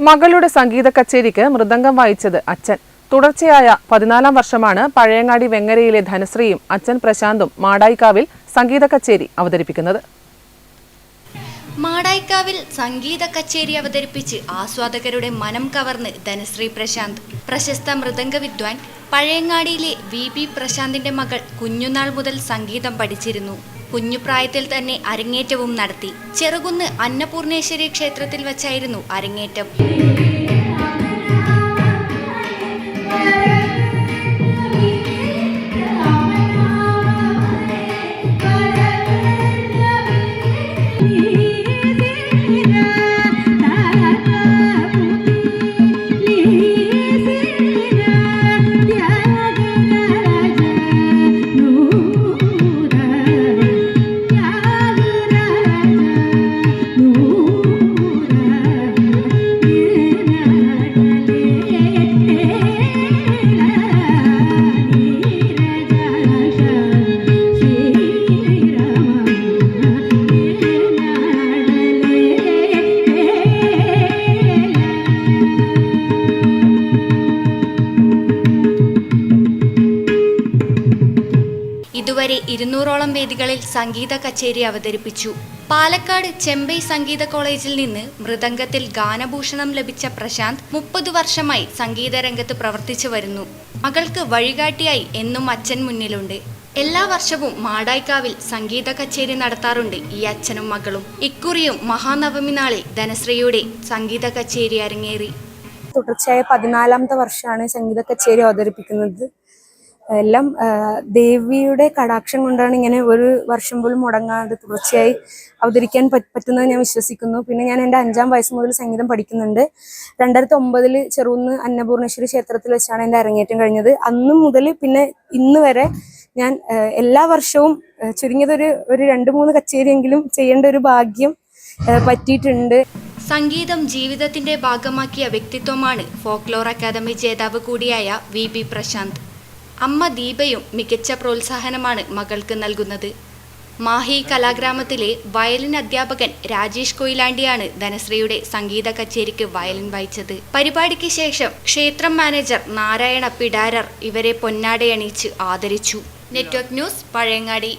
മകളുടെ സംഗീത കച്ചേരിക്ക് മൃദംഗം വായിച്ചത് അച്ഛൻ. തുടർച്ചയായ പതിനാലാം വർഷമാണ് പഴയങ്ങാടി വെങ്ങരയിലെ ധനശ്രീയും അച്ഛൻ പ്രശാന്തും മാടായിക്കാവിൽ സംഗീത കച്ചേരി അവതരിപ്പിക്കുന്നത്. മാടായിക്കാവിൽ സംഗീത കച്ചേരി അവതരിപ്പിച്ച് ആസ്വാദകരുടെ മനം കവർന്ന് ധനശ്രീ പ്രശാന്ത്. പ്രശസ്ത മൃദംഗ വിദ്വാൻ പഴയങ്ങാടിയിലെ വി പി പ്രശാന്തിന്റെ മകൾ കുഞ്ഞുനാൾ മുതൽ സംഗീതം പഠിച്ചിരുന്നു. കുഞ്ഞുപ്രായത്തിൽ തന്നെ അരങ്ങേറ്റവും നടത്തി. ചെറുകുന്ന് അന്നപൂർണേശ്വരി ക്ഷേത്രത്തിൽ വച്ചായിരുന്നു അരങ്ങേറ്റം. ഇതുവരെ ഇരുന്നൂറോളം വേദികളിൽ സംഗീത കച്ചേരി അവതരിപ്പിച്ചു. പാലക്കാട് ചെമ്പൈ സംഗീത കോളേജിൽ നിന്ന് മൃദംഗത്തിൽ ഗാനഭൂഷണം ലഭിച്ച പ്രശാന്ത് മുപ്പത് വർഷമായി സംഗീത രംഗത്ത് പ്രവർത്തിച്ചു വരുന്നു. മകൾക്ക് വഴികാട്ടിയായി എന്നും അച്ഛൻ മുന്നിലുണ്ട്. എല്ലാ വർഷവും മാടായിക്കാവിൽ സംഗീത കച്ചേരി നടത്താറുണ്ട് ഈ അച്ഛനും മകളും. ഇക്കുറിയും മഹാനവമി നാളിൽ ധനശ്രീയുടെ സംഗീത കച്ചേരി അരങ്ങേറി. തുടർച്ചയായ പതിനാലാമത്തെ വർഷമാണ് സംഗീത കച്ചേരി അവതരിപ്പിക്കുന്നത്. എല്ലാം ദേവിയുടെ കടാക്ഷം കൊണ്ടാണ് ഇങ്ങനെ ഒരു വർഷം പോലും മുടങ്ങാതെ തുടർച്ചയായി അവതരിക്കാൻ പറ്റുന്നത് ഞാൻ വിശ്വസിക്കുന്നു. പിന്നെ ഞാൻ എന്റെ അഞ്ചാം വയസ്സ് മുതൽ സംഗീതം പഠിക്കുന്നുണ്ട്. രണ്ടായിരത്തി ഒമ്പതിൽ ചെറുന്ന് അന്നപൂർണേശ്വരി ക്ഷേത്രത്തിൽ വെച്ചാണ് എന്റെ അരങ്ങേറ്റം കഴിഞ്ഞത്. അന്ന് മുതൽ പിന്നെ ഇന്ന് വരെ ഞാൻ എല്ലാ വർഷവും ചുരുങ്ങിയതൊരു ഒരു രണ്ട് മൂന്ന് കച്ചേരിയെങ്കിലും ചെയ്യേണ്ട ഒരു ഭാഗ്യം പറ്റിയിട്ടുണ്ട്. സംഗീതം ജീവിതത്തിന്റെ ഭാഗമാക്കിയ വ്യക്തിത്വമാണ് ഫോക്ലോർ അക്കാദമി ജേതാവ് കൂടിയായ വി ബി പ്രശാന്ത്. അമ്മ ദീപയും മികച്ച പ്രോത്സാഹനമാണ് മകൾക്ക് നൽകുന്നത്. മാഹി കലാഗ്രാമത്തിലെ വയലിൻ അധ്യാപകൻ രാജേഷ് കൊയിലാണ്ടിയാണ് ധനശ്രീയുടെ സംഗീത കച്ചേരിക്ക് വയലിൻ വായിച്ചത്. പരിപാടിക്ക് ശേഷം ക്ഷേത്രം മാനേജർ നാരായണ പിടാരർ ഇവരെ പൊന്നാടയണിയിച്ച് ആദരിച്ചു. Network news Pazhayangadi.